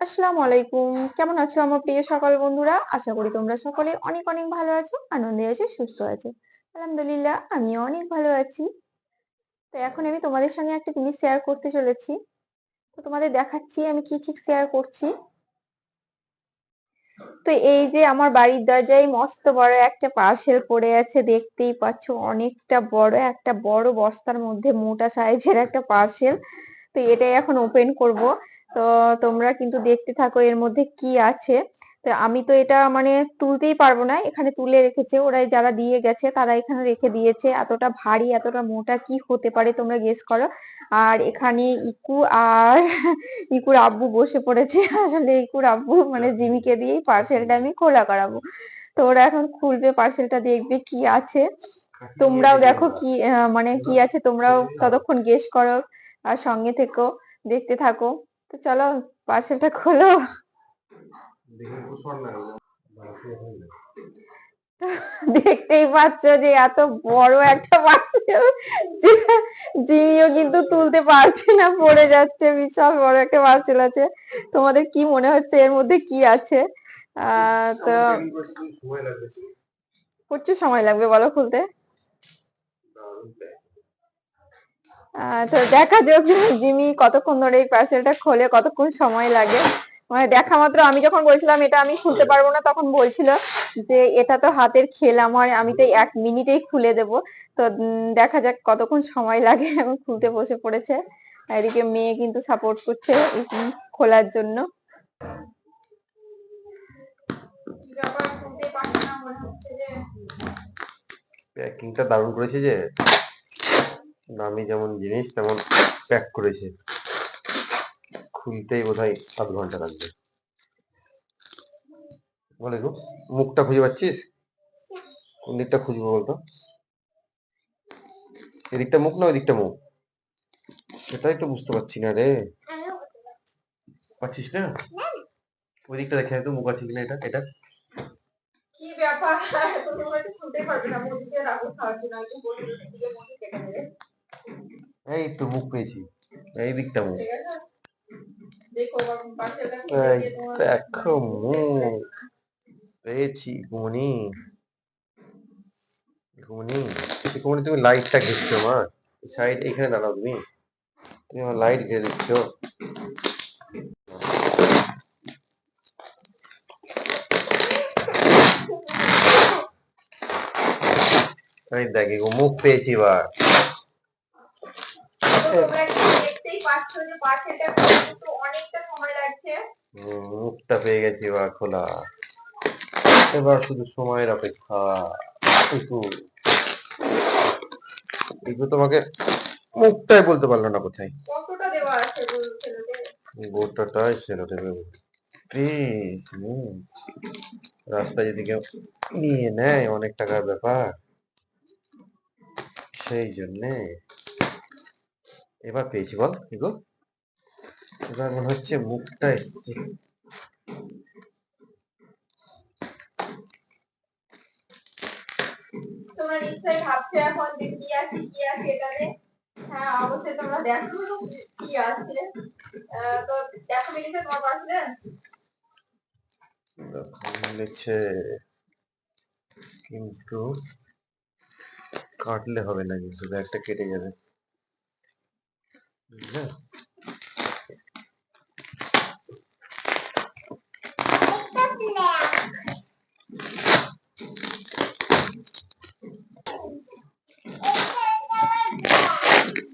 আসসালামু আলাইকুম। কেমন আছো আমার প্রিয় সকল বন্ধুরা? আশা করি তোমরা সকলে অনেক অনেক ভালো আছো, আনন্দে আছো, সুস্থ আছো। আলহামদুলিল্লাহ, আমিও অনেক ভালো আছি। তো এখন আমি তোমাদের সঙ্গে একটা জিনিস শেয়ার করতে চলেছি। তো তোমাদের দেখাচ্ছি আমি কি ঠিক শেয়ার করছি। তো এই যে আমার বাড়ির দরজায় মস্ত বড় একটা পার্সেল পড়ে আছে, দেখতেই পাচ্ছ, অনেকটা বড়, একটা বড় বস্তার মধ্যে মোটা সাইজের একটা পার্সেল তো এটাই এখন ওপেন করব। তো তোমরা কিন্তু দেখতে থাকো এর মধ্যে কি আছে। তো আমি তো এটা মানে তুলতেই পারব না এখানে তুলে রেখেছে। ওরাই যারা দিয়ে গেছে তারা এখানে রেখে দিয়েছে। এতটা ভারী এতটা মোটা কি হতে পারে তোমরা গেস করো। আর এখানে ইকু আর ইকুর আব্বু বসে পড়েছে। আসলে ইকুর আব্বু মানে জিমিকে দিয়েই পার্সেলটা আমি খোলা করাবো। তো ওরা এখন খুলবে পার্সেলটা দেখবে কি আছে। তোমরাও দেখো কি মানে কি আছে তোমরাও ততক্ষণ গেস করো। আর সঙ্গে থেকো দেখতে থাকো। তো চলো পার্সেলটা খোলো। দেখতেই পাচ্ছ যে এত বড় একটা পার্সেল জিমিও কিন্তু তুলতে পারছে না পড়ে যাচ্ছে বিশাল বড় একটা পার্সেল আছে। তোমাদের কি মনে হচ্ছে এর মধ্যে কি আছে? আহ তো প্রচুর সময় লাগবে বলো খুলতে। তো দেখা যাক, জিমি কতক্ষণ ধরে এই পার্সেলটা খোলে, কতক্ষণ সময় লাগে। মানে দেখা মাত্র, আমি যখন বলছিলাম এটা আমি খুলতে পারব না, তখন বলছিল যে এটা তো হাতের খেল, আমার, আমি তো এক মিনিটেই খুলে দেব। তো দেখা যাক কতক্ষণ সময় লাগে, এখন খুলতে বসে পড়েছে। এদিকে মেয়ে কিন্তু সাপোর্ট করছে খোলার জন্য। প্যাকিংটা দারুণ করেছে যে। দামি যেমন জিনিস, তেমন প্যাক করেছে। খুলতেই বোধ হয় আধ ঘণ্টা লাগবে। বলে গো, মুখটা খুঁজে পাচ্ছিস? কোন দিকটা খুঁজবো বলতো? এদিকটা মুখ না ওই দিকটা মুখ? সেটাই তো বুঝতে পারছি না রে। পাচ্ছিস না? ওই দিকটা দেখে তো, মুখ আছে কিনা এটা? এটা? কি ব্যাপার? তুমি হয়তো পারবে না। রাখো খাওয়ার জন্য। এই তো মুখ পেয়েছি। এই দিকটা মুখ। দেখো মুখ। পেয়েছি গুমনি তুমি লাইটটা ঘিরছো মা। সাইড এখানে দাঁড়াও তুমি। তুমি আমার লাইট ঘিরে দিচ্ছ এই দেখি, মুখ পেয়েছি এবার। তোমরা দেখতেই পাচ্ছ যে পার্সেলটা কিন্তু অনেকটা সময় লাগছে। মুখটা পেয়ে গেছি এবার খোলা। এবার শুধু সময়ের অপেক্ষা। ইকু তোমাকে মুখটাই বলতে পারল না কোথায়। কতটা দেওয়া আছে গোটাটাই সেলো দেবে। রাস্তায় যদি কেউ নিয়ে নেয় অনেক টাকার ব্যাপার। সেই জন্যে। এবার পেয়েছি বল ইগো এবার মনে হচ্ছে মুখটা এসছে। তোমরা নিশ্চয়ই ভাবছ এখন যে কি আছে কি আছে এখানে? হ্যাঁ অবশ্যই তোমরা দেখো কি আছে। তো দেখো মিলিছে তোমার পার্সেলে দেখা মিলেছে কিন্তু কাটলে হবে না কিন্তু ব্যাগটা কেটে যাবে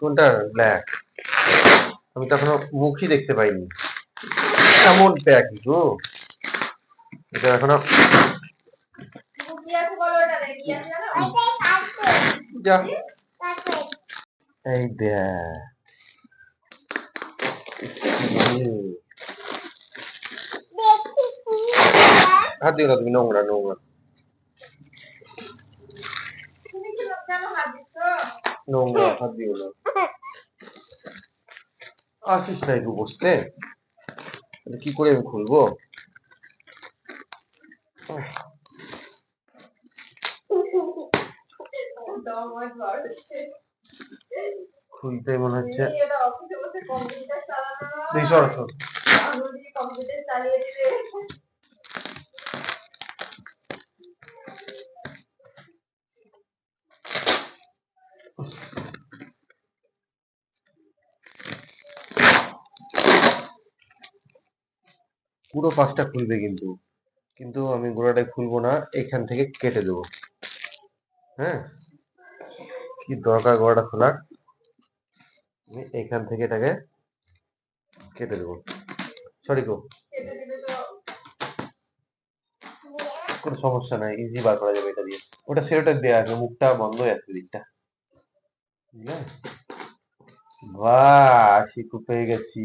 কোনটা? ব্ল্যাক আমি তো এখনও মুখই দেখতে পাইনি। এমন প্যাক গো? এটা এখনও এই দেখ। হাত দিও না তুমি নোংরা নোংরা নোংরা হাত দিও না আসিস না একটু বসতে কি করে আমি খুলবো আমার ঝড় হচ্ছে খুলতে মনে হচ্ছে। পুরো পাঁচটা খুলবে কিন্তু। কিন্তু আমি গোড়াটায় খুলবো না এখান থেকে কেটে দেবো। হ্যাঁ? কি দরকার গোড়াটা খোলার? আমি এখান থেকে এটাকে কেটে দেবো। সরি গো। কোনো সমস্যা নাই ইজি বার করা যাবে এটা দিয়ে। ওটা সেরোটা দেওয়া আছে মুখটা বন্ধ হয়ে আছে দিকটা। বাহ শিকু পেয়ে গেছি।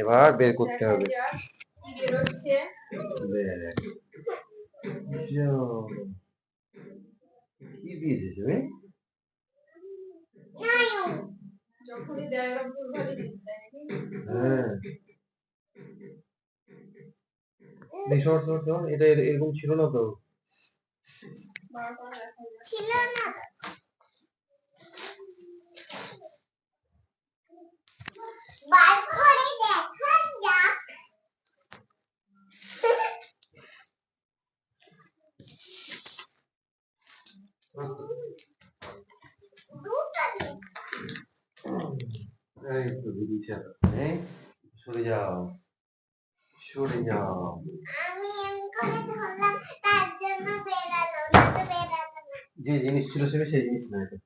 এবার বের করতে হবে। কি বেরোচ্ছে ব্যাস। যো। কি দিয়েছে যখনই দেয় ওরা ভুলভাবে দিতে দেয়? হ্যাঁ সর সর সর এটা এর- এরকম ছিল না তো ছিল না বার করে দেখা যাক দুটো দিন এই তো এই সরে যাও। সরে যাও। না না। যে জিনিস ছিল সেটা সেই জিনিস না এটা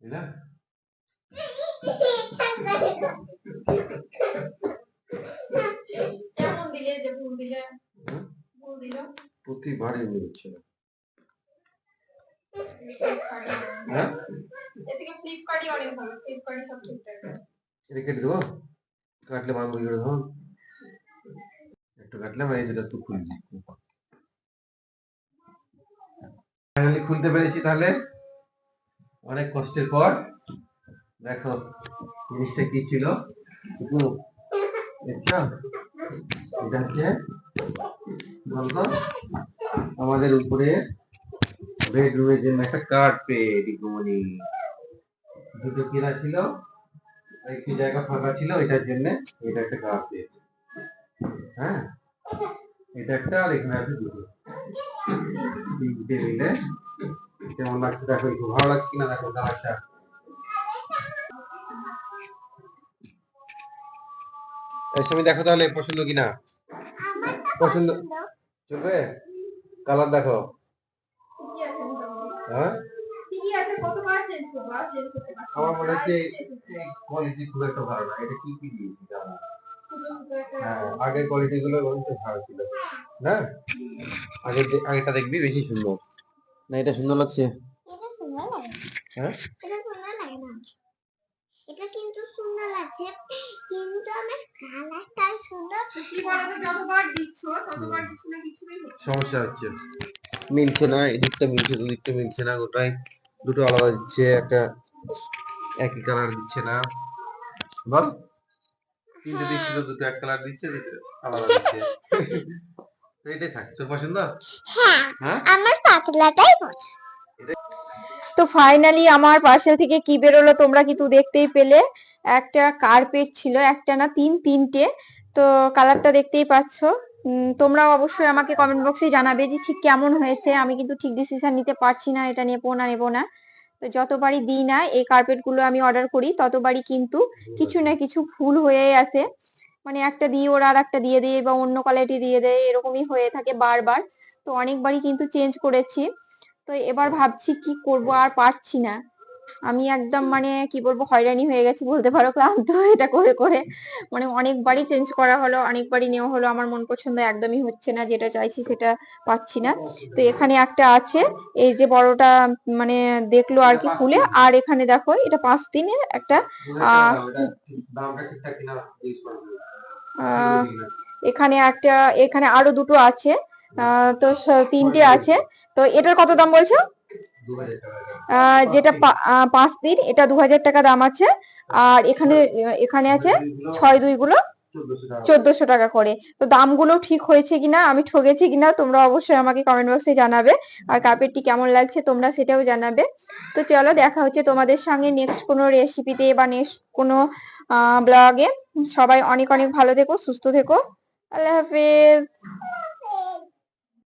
বুঝলা? কেমন দিলে যে ভুল দিলে হুম? ভুল দিল প্রতিবার এমনি হচ্ছে না ফ্লিপকার্টই হ্যাঁ? এর ফ্লিপকার্টই অনেক ভালো ফ্লিপকার্টই সব ঠিকঠাক আছে। কেটে দেবো? কাটলে মানবো কি ধরুন একটু কাটলাম এই দুটো একটু খুলছি ফাইনালি খুলতে পেরেছি তাহলে। অনেক কষ্টের পর। দেখো জিনিসটা কি ছিল? এটা হচ্ছে বলতো? আমাদের উপরে বেডরুমের জন্য একটা কার্পেট ইকুমনি দুটো কেনা ছিল একটু জায়গা ফাঁকা ছিল এটার জন্য এটা একটা কার্পেট হ্যাঁ? এটা একটা আর এখানে আছে দুটো। তিনটে মিলে। কেমন লাগছে দেখো? একটু ভালো লাগছে কিনা দেখো? কালারটা সময় দেখো তাহলে পছন্দ কিনা? পছন্দ চলবে? কালার দেখো। না। আমার মনে হচ্ছে কোয়ালিটি খুব একটা ভালো না। এটা কি কি দিয়েছি হ্যাঁ আগের কোয়ালিটি গুলো অনেক ভালো ছিল। না? আগের যে- আগেরটা দেখবি বেশি সুন্দর। না এটা সুন্দর লাগছে? হ্যাঁ? এটা সুন্দর লাগে না। এটা কিন্তু সুন্দর লাগছে। কিন্তু আমার কালারটাই সুন্দর। কি বলো যতবার দিচ্ছ ততবার কিছু না কিছুই সমস্যা হচ্ছে। মিলছে না এদিকটা মিলছে দুদিকটা মিলছে না গোটাই দুটো আলাদা দিচ্ছে একটা একই কালার দিচ্ছে না। বল। তিনটে দিচ্ছিল দুটো এক কালার দিচ্ছে দুটো আলাদা দিচ্ছে। তো এটাই থাক তোর পছন্দ? হ্যাঁ হ্যাঁ? আমার পাতলাটাই পছন্দ। তো ফাইনালি আমার পার্সেল থেকে কি বেরোলো তোমরা কিন্তু দেখতেই পেলে? একটা কার্পেট ছিল একটা না তিন তিনটে। তো কালারটা দেখতেই পাচ্ছ। তোমরাও অবশ্যই আমাকে কমেন্ট বক্সে জানাবে যে ঠিক কেমন হয়েছে। আমি কিন্তু ঠিক ডিসিশন নিতে পারছি না, এটা নেব না নেব না। তো যতবারই দিই না, এই কার্পেটগুলো আমি অর্ডার করি, ততবারই কিন্তু কিছু না কিছু ভুল হয়ে আসে। মানে একটা দিয়ে ওরা আর একটা দিয়ে দেয় বা অন্য কোয়ালিটি দিয়ে দেয় এরকমই হয়ে থাকে বারবার। তো অনেকবারই কিন্তু চেঞ্জ করেছি। তো এবার ভাবছি কি করব আর পারছি না। আমি একদম মানে কি বলব হয়রানি হয়ে গেছি বলতে পারো ক্লান্ত এটা করে করে। মানে অনেকবারই চেঞ্জ করা হলো অনেকবারই নেওয়া হলো আমার মন পছন্দ একদমই হচ্ছে না যেটা চাইছি সেটা পাচ্ছি না। তো এখানে একটা আছে এই যে বড়টা মানে দেখল আর কি খুলে আর এখানে দেখো এটা পাঁচ দিনের একটা এখানে একটা এখানে আরও দুটো আছে তো তিনটে আছে। তো এটার কত দাম বলছো? যেটা পাঁচ দিন, এটা দু হাজার টাকা দাম আছে। আর এখানে এখানে আছে ছয় দুই গুলো চোদ্দশো টাকা করে। তো দামগুলো ঠিক হয়েছে কিনা, আমি ঠকেছি কিনা, তোমরা অবশ্যই আমাকে কমেন্ট বক্সে জানাবে। আর কাপেরটি কেমন লাগছে, তোমরা সেটাও জানাবে। তো চলো, দেখা হচ্ছে তোমাদের সঙ্গে নেক্সট কোনো রেসিপিতে বা নেক্সট কোনো ব্লগে সবাই অনেক অনেক ভালো থেকো, সুস্থ থেকো। আল্লাহ হাফেজ।